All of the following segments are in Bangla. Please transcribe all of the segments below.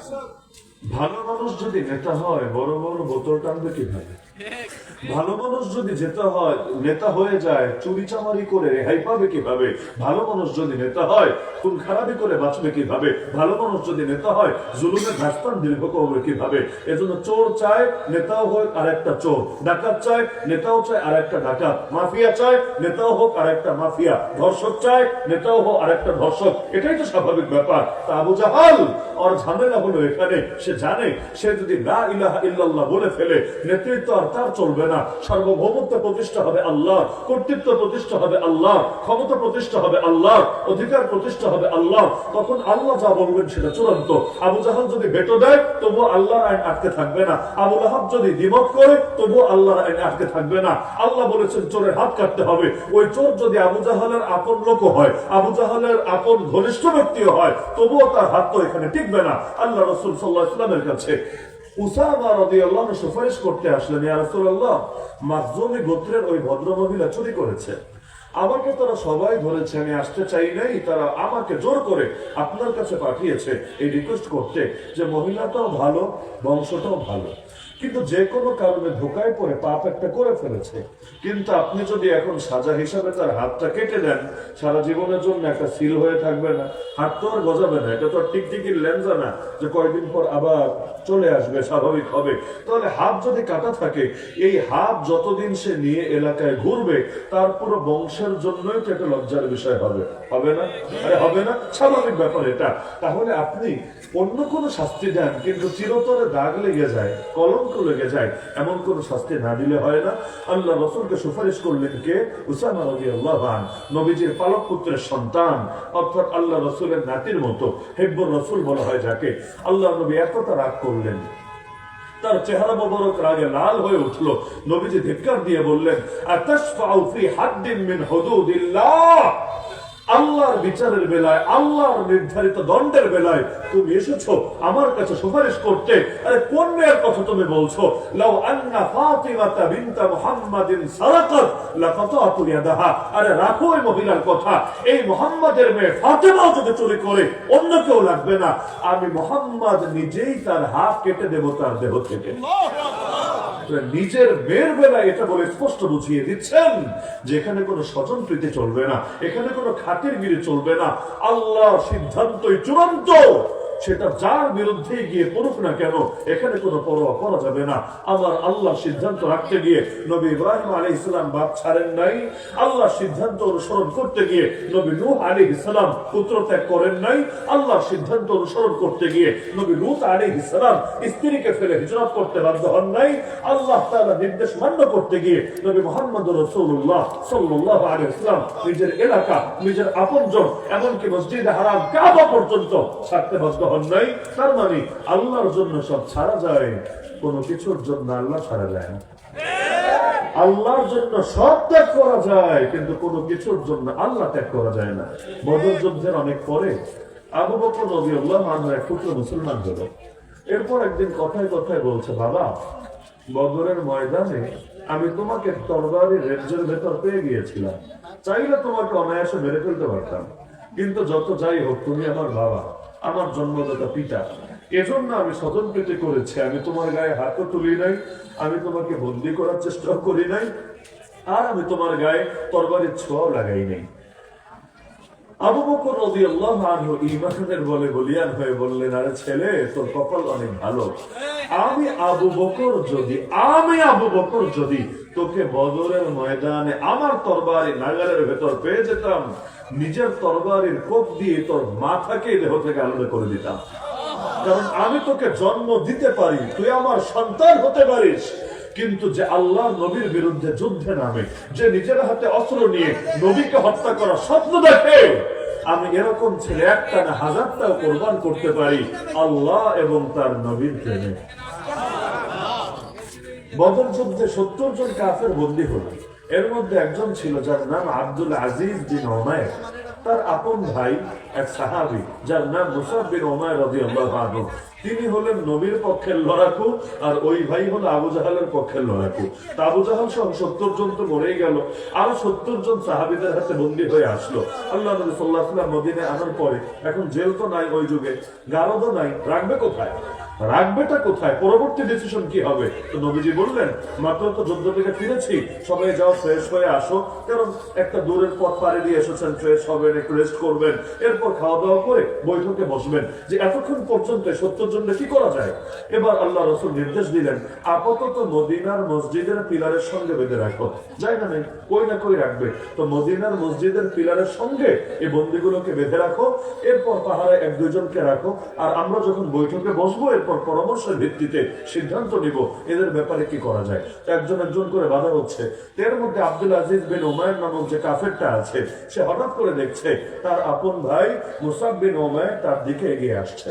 そう。ভালো মানুষ যদি নেতা হয়, বড় বড় বোতল টানবে কীভাবে? ভালো মানুষ যদি যেতে হয়, নেতা হয়ে যায়, চুরি চামারি করে রেহাই পাবে কীভাবে? ভালো মানুষ যদি নেতা হয়, খুন খারাপি করে বাঁচবে কীভাবে? ভালো মানুষ যদি নেতা হয় জুলুমের ঘাসপান দীর্ঘ করবে কীভাবে? এজন্য চোর চায়, নেতাও হোক আর একটা চোর। ডাকাত চায়, নেতাও চায় আর একটা ডাকাত। মাফিয়া চায়, নেতাও হোক আর একটা মাফিয়া। ধর্ষক চায়, নেতাও হোক আর একটা ধর্ষক। এটাই তো স্বাভাবিক ব্যাপার। তা আবু জাহাল আর ঝামেলা হলো এখানে। সে জানে, সে যদি না ইলাহা ইল্লাল্লাহ বলে ফেলে, নেতৃত্ব আর তার চলবে না। সার্বভৌমত্ব প্রতিষ্ঠা হবে আল্লাহ, কর্তৃত্ব প্রতিষ্ঠা হবে আল্লাহ, ক্ষমতা প্রতিষ্ঠা হবে আল্লাহ, অধিকার প্রতিষ্ঠা হবে আল্লাহ। তখন আল্লাহ যা বলবেন সেটা চূড়ান্ত। আবু জাহাল যদি বেটো দেয় তবু আল্লাহর আইন আটকে থাকবে না। আবু আহাব যদি দ্বিমত করে তবু আল্লাহর আইন আটকে থাকবে না। আল্লাহ বলেছেন, চোরের হাত কাটতে হবে। ওই চোর যদি আবু জাহালের আপন লোক হয়, আবু জাহালের আপন ঘনিষ্ঠ ব্যক্তিও হয়, তবুও তার হাত তো এখানে টিকবে না। আল্লাহ রসুল সাল্লাহ ইসলামের কাছে। উসামা আনহু সুপারিশ করতে আসলেন, ইয়া রাসূলুল্লাহ গোত্রের ওই ভদ্র মহিলা চুরি করেছে। আমাকে তারা সবাই ধরেছে, আমি আসতে চাই নাই, তারা আমাকে জোর করে আপনার কাছে পাঠিয়েছে। এই রিকোয়েস্ট করতে যে মহিলাটাও ভালো, বংশটাও ভালো। কিন্তু যে কোনো কারণে ধোকায় পড়ে পাপ একটা করে ফেলেছে। কিন্তু আপনি যদি এখন সাজা হিসাবে তার হাতটা কেটে দেন, সারা জীবনের জন্য একটা সিল হয়ে থাকবে না, হাত তো আর গজাবে না, এটা তো আর টিকটিকির লেন্সা না যে কয়েকদিন পর আবার চলে আসবে, স্বাভাবিক হবে। তাহলে হাত যদি কাটা থাকে, এই হাত যতদিন সে নিয়ে এলাকায় ঘুরবে, তার পুরো বংশের জন্যই তো একটা লজ্জার বিষয় হবে। হবে না? আরে হবে না? স্বাভাবিক ব্যাপার এটা। তাহলে আপনি অন্য কোনো শাস্তি দেন, কিন্তু চিরতরে দাগ লেগে যায় কলঙ্ক লেগে যায়, এমন কোন শাস্তি না দিলে হয় না। আল্লাহ রসুলকে সুপারিশ করলেন কে? উসামা রবি আল্লাহ নবীজির পালক পুত্রের সন্তান। অর্থাৎ আল্লাহ রসুলের নাতির মতো, হেব্বর রসুল বলা হয় যাকে। আল্লাহ নবী একতা রাগ করলেন। তার চেহারা মোবারক রাগে লাল হয়ে উঠল। নবীজি ধিক্কার দিয়ে বললেন, আতাশফাউ ফি হাদ্দিন মিন হুদুদিল্লাহ। আল্লাহর বিচারের বেলায়, আল্লাহর নির্ধারিত দণ্ডের বেলায় তুমি এসেছ আমার কাছে সুপারিশ করতে। আরে, কোন মেয়ের কথা তুমি বলছো? লাউ আন্না ফাতিমাতা বিনতা মুহাম্মাদিন সারাকাত লাকাতাতু ইয়াদাহা। আরে, রাখো এই মহিলার কথা। এই মুহাম্মাদের মেয়ে ফাতেমাও যদি চুরি করে, অন্য কেউ লাগবে না। আমি মোহাম্মদ নিজেই তার হাত কেটে দেব তার দেহ থেকে। নিজের মেয়ের বেলা এটা বলে স্পষ্ট বুঝিয়ে দিচ্ছেন যে এখানে কোনো স্বজন প্রীতি চলবে না, এখানে কোনো খাতির গিরে চলবে না। আল্লাহ সিদ্ধান্তই চূড়ান্ত। সেটা যার বিরুদ্ধে গিয়ে পড়ুক না কেন, এখানে কোনো পরোয়া করা যাবে না। আমার আল্লাহ সিদ্ধান্ত রাখতে গিয়ে নবী ইব্রাহিম আলী ইসলাম বাপ ছাড়েন নাই। আল্লাহ সিদ্ধান্ত অনুসরণ করতে গিয়ে নবী নূহ আলী ইসলাম পুত্র ত্যাগ করেন নাই। আল্লাহ সিদ্ধান্ত অনুসরণ করতে গিয়ে নবী লুত আলী ইসলাম স্ত্রীকে ফেলে হিজরত করতে বাধ্য হন নাই। আল্লাহ তাআলা নির্দেশ মান্য করতে গিয়ে নবী মোহাম্মদ রসুল্লাহ সাল্লাহ আলী ইসলাম নিজের এলাকা, নিজের আপনজন, এমনকি মসজিদে হারাম কাবা পর্যন্ত ছাড়তে বাধ্য হন নাই। তার মানে আল্লাহর জন্য সব ছাড়া যায়, কোনো কিছুর জন্য আল্লাহ ছাড়া যায় না। আল্লাহর জন্য সব ত্যাগ করা যায়, কিন্তু কোনো কিছুর জন্য আল্লাহ ত্যাগ করা যায় না। বদর যুদ্ধের অনেক পরে আবু বকর নবী আল্লাহ মানুষ এক টুকরো মুসলমান হলো। এরপর একদিন কথায় কথায় বলছে, বাবা, বদরের ময়দানে আমি তোমাকে তরবারি রেঞ্জের ভেতর পেয়ে গিয়েছিলাম। চাইলে তোমাকে অনায়াসে মেরে ফেলতে পারতাম। কিন্তু যত যাই হোক, তুমি আমার বাবা। আমার জন্মদাতা পিতা। এজন্য আমি স্বজন প্রীতি করেছি। আমি তোমার গায়ে হাতও তুলি নাই, আমি তোমাকে বন্দি করার চেষ্টা করি নাই, আর আমি তোমার গায়ে তরবারির ছোঁয়াও লাগাই নাই। আবু বকর রাদিয়াল্লাহু আনহু ঈমানের বলে বলিয়ান বললেন, আরে ছেলে, তোর কপাল অনেক ভালো। আমি আবু বকর যদি, আমি আবু বকর যদি তোকে বদরের ময়দানে আমার তরবারি নাগালের ভেতর পেয়ে যেতাম নিজের তরবারির কোপ দিয়ে তোর মাথাকে দেহ থেকে আলাদা করে দিতাম। কারণ আমি তোকে জন্ম দিতে পারি, তুই আমার সন্তান হতে পারিস। কিন্তু যে আল্লাহ নবীর বিরুদ্ধে যুদ্ধে নামে, যে নিজের হাতে অস্ত্র নিয়ে নবীকে হত্যা করার স্বপ্ন দেখে, আমি এরকম ছেলে একটা না হাজারটাও কোরবান করতে পারি, আল্লাহ এবং তার নবীর প্রেমে। বদর যুদ্ধে সত্তর জন কাফের বন্দী হলো। এর মধ্যে একজন ছিল যার নাম আব্দুল আজিজ বিন ওমায়ের। তার আপন ভাই, এক সাহাবি, যার নাম মুসাব বিন ওমায় আনহু। তিনি হলেন নবীর পক্ষের লড়াকু আর ওই ভাই হলো আবু জাহালের পক্ষের লড়াকু। আবু জাহাল সহ সত্তর জন তো মরেই গেল। আরও সত্তর জন সাহাবিদের হাতে বন্দী হয়ে আসলো। আল্লাহ নবী সাল্লাহ মদিনে আনার পরে, এখন জেল তো নাই ওই যুগে। গারদও নাই, রাখবে কোথায়? রাখবেটা কোথায়? পরবর্তী ডিসিশন কি হবে? তো নবীজি বললেন, মাত্র তো যুদ্ধ থেকে ফিরেছি, সবাই যাও, ফ্রেশ হয়ে আসো। কারণ একটা দূরের পথ পাড়ি দিয়ে এসেছেন, ফ্রেশ হবেন, একটু রেস্ট করবেন। এরপর খাওয়া দাওয়া করে বৈঠকে বসবেন যে এতক্ষণ পর্যন্ত সত্তর জন্য কি করা যায়? এবার আল্লাহ রসুল নির্দেশ দিলেন, আপাতত মদিনার মসজিদের পিলারের সঙ্গে বেঁধে রাখো। যাই না কই না কই রাখবে। তো মদিনার মসজিদের পিলারের সঙ্গে এই বন্দিগুলোকে বেঁধে রাখো, এরপর পাহাড়ে এক দুজনকে রাখো, আর আমরা যখন বৈঠকে বসবো এরপর পরামর্শের ভিত্তিতে সিদ্ধান্ত নিব, এদের ব্যাপারে কি করা যায়। একজন একজন করে বাধা হচ্ছে। এর মধ্যে আব্দুল আজিজ বিন ওমায়ের নামক যে কাফেরটা আছে, সে হঠাৎ করে দেখছে তার আপন ভাই মুসাব বিন ওমায় তার দিকে এগিয়ে আসছে।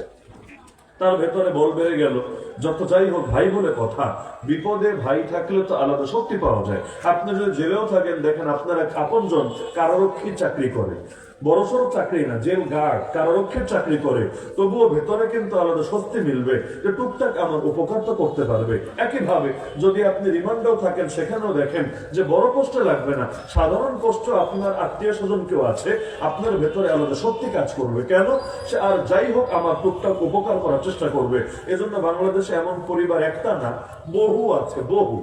তার ভেতরে বল বেড়ে গেল। যত যাই হোক ভাই বলে কথা, বিপদে ভাই থাকলে তো আলাদা শক্তি পাওয়া যায়। আপনি যদি জেলেও থাকেন, দেখেন আপনার এক আপনজন কারারক্ষী চাকরি করে। বড়সড় চাকরি না, জেল গার্ড কারারক্ষীর চাকরি করে। তবুও ভেতরে কিন্তু আলাদা স্বস্তি মিলবে যে টুকটাক আমার উপকার তো করতে পারবে। একইভাবে যদি আপনি রিমান্ডেও থাকেন, সেখানেও দেখেন যে বড় কষ্ট লাগবে না। সাধারণ কষ্ট আপনার আত্মীয় স্বজন কেউ আছে, আপনার ভেতরে আলাদা সত্যি কাজ করবে। কেন? সে আর যাই হোক আমার টুকটাক উপকার করার চেষ্টা করবে। এজন্য বাংলাদেশে এমন পরিবার একটা না, বহু আছে, বহু।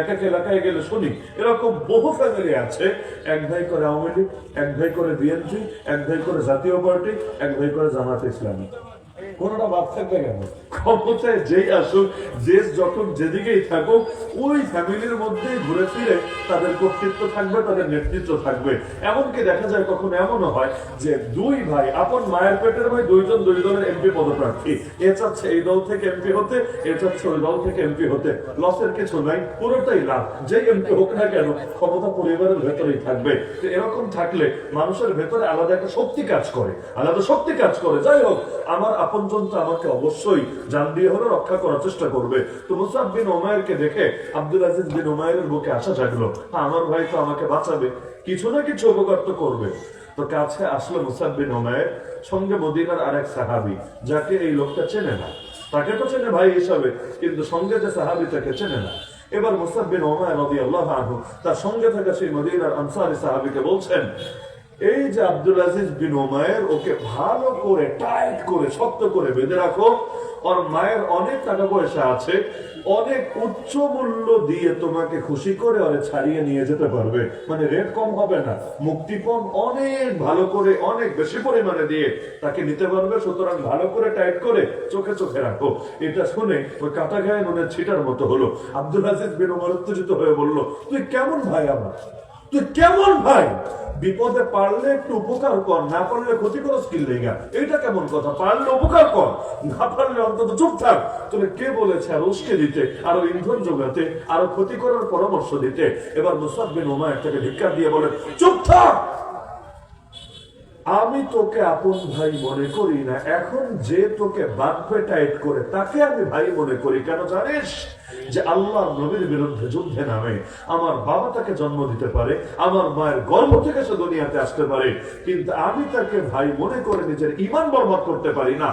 এক এক এলাকায় গেলে শুনি, এরকম বহু ফ্যামিলি আছে। এক ভাই করে আওয়ামী লীগ, এক ভাই করে বিএনপি এক ভাই করে জাতীয় পার্টি এক ভাই করে জামাত ইসলামী। কোনটা বাদ থাকবে কেন? ক্ষমতায় যেই আসুক দেশ যখন যেদিকেই থাকুক, ওই ফ্যামিলির মধ্যেই ঘুরে ফিরে তাদের কর্তৃত্ব থাকবে, তাদের নেতৃত্ব থাকবে। এমনকি দেখা যায় কখনো এমনও হয় যে দুই ভাই, আপন মায়ের পেটের ভাই, দুইজন দুই দলের এমপি পদপ্রার্থী। এ চাচ্ছে এই দল থেকে এমপি হতে, এ চাচ্ছে ওই দল থেকে এমপি হতে। লসের কিছু নাই, পুরোটাই লাভ। যে এমপি হোক না কেন, ক্ষমতা পরিবারের ভেতরেই থাকবে। তো এরকম থাকলে মানুষের ভেতরে আলাদা একটা শক্তি কাজ করে, আলাদা শক্তি কাজ করে। যাই হোক, আমার আপনজন তো আমাকে অবশ্যই জান দিয়ে হলে রক্ষা করার চেষ্টা করবে। তো মুসাব বিন ওমায়েরকে দেখে আব্দুল আজিজ বিন ওমায়ের বুকে আশা জাগলো হ্যাঁ, আমার ভাই তো আমাকে বাঁচাবে কিছু না কিছু উপকার তো করবে। তো কাছে আসলো মুসাব বিন ওমায়ের সঙ্গে মদিনার আরেক সাহাবি যাকে এই লোকটা চেনে না। তাকে তো চেনে ভাই হিসাবে কিন্তু সঙ্গে যে সাহাবি তাকে চেনে না। এবার মুসাব বিন ওমায় রবি আল্লাহ তার সঙ্গে থাকা সেই মদিনার আনসারি সাহাবিকে বলছেন এই যে আব্দুল আজিজ বিন ওমায়ের, ওকে ভালো করে টাইট করে, শক্ত করে বেঁধে রাখো। ওর মায়ের অনেক টাকা পয়সা আছে, অনেক উচ্চ মূল্য দিয়ে তোমাকে খুশি করে ওরে ছাড়িয়ে নিয়ে যেতে পারবে। মানে রেট কম হবে না। মুক্তিপণ অনেক ভালো করে, অনেক বেশি পরিমাণে দিয়ে তাকে নিতে পারবে। সুতরাং ভালো করে টাইট করে চোখে চোখে রাখো। এটা শুনে ওই কাটা গায়ে ছিটার মতো হলো। আব্দুল আজিজ বিন ওমর উত্তেজিত হয়ে বলল, তুই কেমন ভাই আমার? তুই কেমন ভাই? বিপদে পারলে একটু উপকার কর, না পারলে ক্ষতি করো স্কিল লেগা এটা কেমন কথা? পারলে উপকার কর, না পারলে অন্তত চুপ থাক। তোকে কে বলেছে আর উস্কে দিতে, আরও ইন্ধন যোগাতে, আরও ক্ষতি করার পরামর্শ দিতে? এবার মুসাদ বিন ওমায় তাকে ধিক্কার দিয়ে বলে, চুপ থাক! আমি তোকে আপন ভাই মনে করি না। এখন যে তোকে বাঁধবে টাইট করে, তাকে আমি ভাই মনে করি। কেন জানিস? যে আল্লাহ নবীর বিরুদ্ধে যুদ্ধে নামে। আমার বাবা তাকে জন্ম দিতে পারে, আমার মায়ের গর্ভ থেকে সে দুনিয়াতে আসতে পারে, কিন্তু আমি তাকে ভাই মনে করে নিজের ইমান বরবাদ করতে পারি না।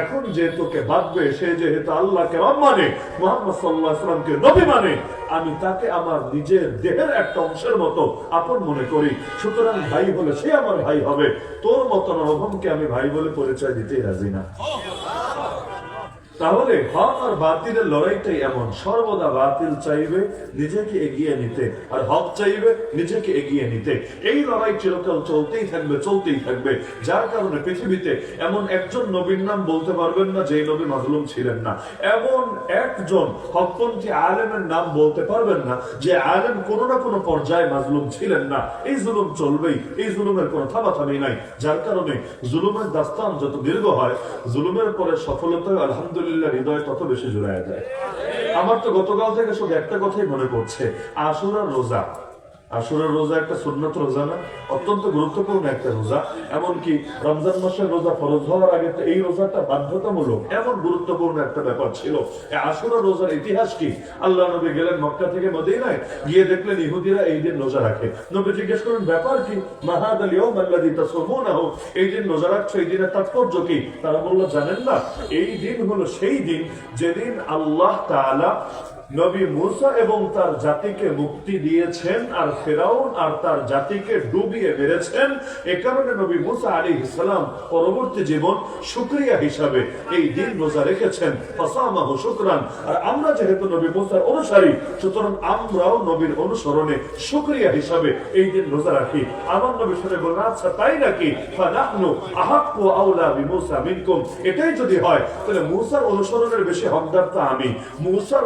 এখন যে তোকে বাঁধবে, সে যেহেতু আল্লাহকে রব মানে মোহাম্মদ সাল্লাহ সাল্লামকে নবী মানে আমি তাকে আমার নিজের দেহের একটা অংশের মতো আপন মনে করি। সুতরাং ভাই হলে সে আমার ভাই হবে। তোর মতন অভমকে আমি ভাই বলে পরিচয় দিতেই রাজি না। তাহলে হক আর বাতিলের লড়াইটাই এমন। সর্বদা বাতিল চাইবে, নিজেকে এগিয়ে নিতে। আর হক চাইবে, নিজেকে এগিয়ে নিতে। এই লড়াই চিরকাল চলতেই থাকবে চলতেই থাকবে। যার কারণে পৃথিবীতে এমন একজন নবীর নাম বলতে পারবেন না যে নবী মাজলুম ছিলেন না। এমন একজন হকপন্থী আলেমের নাম বলতে পারবেন না, যে আলেম কোনো না কোনো পর্যায়ে মাজলুম ছিলেন না। এই জুলুম চলবেই, এই জুলুমের কোনো থামাথামি নাই। যার কারণে জুলুমের দাস্তান যত দীর্ঘ হয়, জুলুমের পরে সফলতা আলহামদুলিল্লাহ হৃদয় তত বেশি জোড়ায় যায়। আমার তো গতকাল থেকে শুধু একটা কথাই মনে পড়ছে আসুরার রোজা। আসরের রোজা একটা সুন্নত রোজা না, অত্যন্ত গুরুত্বপূর্ণ একটা রোজা। এমনকি রমজান মাসের রোজা ফরজ হওয়ার আগে এই রোজাটা বাধ্যতামূলক। এমন গুরুত্বপূর্ণ একটা ব্যাপার ছিল। আসরের রোজার ইতিহাস কি? আল্লাহ নবী গেলেন মক্কা থেকে মদিনায়, গিয়ে দেখলেন ইহুদিরা এই দিন রোজা রাখে। নবী জিজ্ঞেস করেন ব্যাপার কি? মাহাদ আলিও মাল্লাদি তাসমুনাহ এই দিন রোজা রাখছো, এই দিনের তাৎপর্য কি? তারা বলল, জানেন না। এই দিন হলো সেই দিন যেদিন আল্লাহ তাআলা নবী মুসা এবং তার জাতিকে মুক্তি দিয়েছেন, আর ফেরাউন আর তার জাতিকে ডুবিয়ে মেরেছেন। এ কারণে নবী মুসা আলী ইসলাম পরবর্তী জীবন শুক্রিয়া হিসাবে এই দিন রোজা রেখেছেন। ফাসামাহু আর আমরা যেহেতু নবী মুসার অনুসারী, সুতরাং আমরাও নবীর অনুসরণে শুক্রিয়া হিসাবে এই দিন রোজা রাখি। আমার নবী শুনে বললেন আচ্ছা তাই নাকি? এটাই যদি হয়, তাহলে মুসার অনুসরণের বেশি হকদার তা আমি। মুসার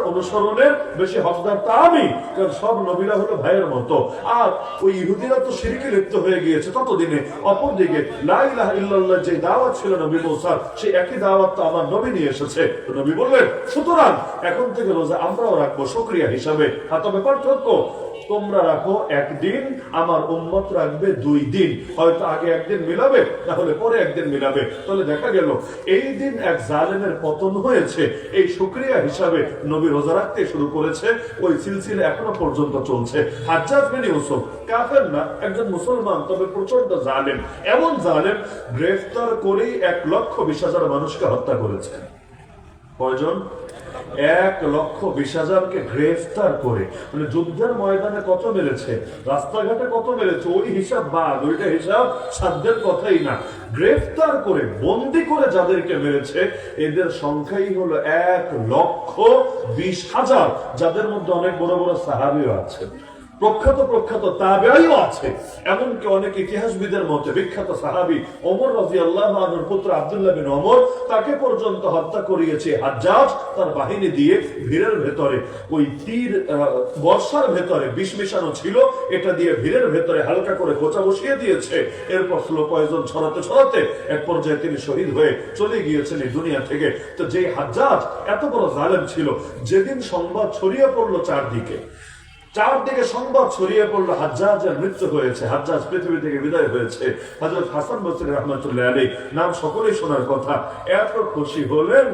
অনুসরণের বেশি হকদার তা আমি, কারণ সব নবীরা হলো ভাইয়ের মতো। আর ওই ইহুদিরা তো সিরিকে লিপ্ত হয়ে গিয়েছে ততদিনে। অপরদিকে লা ইল্লাল্লাহ যে দাওয়াত ছিল নবী মৌসার সেই একই দাওয়াত তো আমার নবী নিয়ে এসেছে। নবী বললেন, সুতরাং এখন থেকে রোজা আমরাও রাখব সক্রিয়া হিসাবে। হাত ব্যাপার পার্থক্য তোমরা রাখো একদিন, আমার উম্মত রাখবে দুই দিন। হয়তো আগে একদিন মিলাবে তাহলে পরে একদিন মিলাবে। তাহলে দেখা গেল, এই দিন এক জালেমের পতন হয়েছে। এই শুক্রিয়া হিসাবে নবী রোজা রাখতে শুরু করেছে। ওই সিলসিলা এখনও পর্যন্ত চলছে। হাজ্জাজ বিন ইউসুফ কাফের না, একজন মুসলমান, তবে প্রচণ্ড জালেম। এমন জালেম, গ্রেফতার করেই এক লক্ষ বিশ হাজার মানুষকে হত্যা করেছে। কয়জন? এক লক্ষ বিশ হাজারকে গ্রেফতার করে। মানে যুদ্ধের ময়দানে কত মেরেছে? রাস্তাঘাটে কত মেরেছে? ওই হিসাব বাদ, ওইটা হিসাব সাধ্যের কথাই না। গ্রেফতার করে, বন্দি করে যাদেরকে মেরেছে, এদের সংখ্যাই হলো এক লক্ষ বিশ হাজার, যাদের মধ্যে অনেক বড় বড় সাহাবিও আছে প্রখ্যাত প্রখ্যাত তাবেআইও আছে। এমনকি অনেক ইতিহাসবিদের মতে বিখ্যাত সাহাবী ওমর রাদিয়াল্লাহু আনহুর পুত্র আব্দুল্লাহ বিন ওমর তাকে পর্যন্ত হত্যা করিয়েছে হাজ্জাজ তার বাহিনী দিয়ে ভিড়ের ভেতরে। ওই তীর বর্ষার ভেতরে বিষ মেশানো ছিল, এটা দিয়ে ভিড়ের ভেতরে হালকা করে কোচা বসিয়ে দিয়েছে। এরপর স্লো পয়জন ছড়াতে ছড়াতে এক পর্যায়ে তিনি শহীদ হয়ে চলে গিয়েছেন এই দুনিয়া থেকে। তো যে হাজ্জাজ এত বড় জালেম ছিল, যেদিন সংবাদ ছড়িয়ে পড়ল চারদিকে চারদিকে সংবাদ ছড়িয়ে পড়ল, হাজ্জাজের মৃত্যু হয়েছে, হাজ্জাজ পৃথিবী থেকে বিদায় হয়েছে। হজরত হাসান বসির রহমতুল্লাহ আলী নাম সকলেই শোনার কথা। এত খুশি হলেন,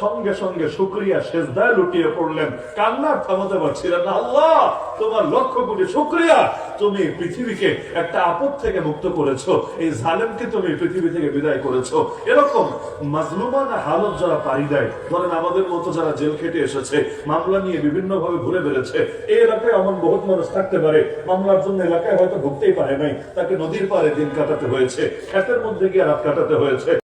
সঙ্গে সঙ্গে শুক্রিয়া শেষদায় লুটিয়ে পড়লেন। কান্না থামাতে পারছিলেন আল্লাহ, তোমার লক্ষ কোটি শুক্রিয়া। তুমি পৃথিবীকে একটা আপদ থেকে মুক্ত করেছ, এই জালেমকে তুমি পৃথিবী থেকে বিদায় করেছ। এরকম মাজলুমানা হালত যারা পাড়ি দেয়, ধরেন আমাদের মতো যারা জেল খেটে এসেছে, মামলা নিয়ে বিভিন্ন ভাবে ঘুরে বেড়েছে এই এলাকায় এমন বহুত মানুষ থাকতে পারে মামলার জন্য এলাকায় হয়তো ঢুকতেই পারে নাই, তাকে নদীর পারে দিন কাটাতে হয়েছে খেতের মধ্যে গিয়ে রাত কাটাতে হয়েছে।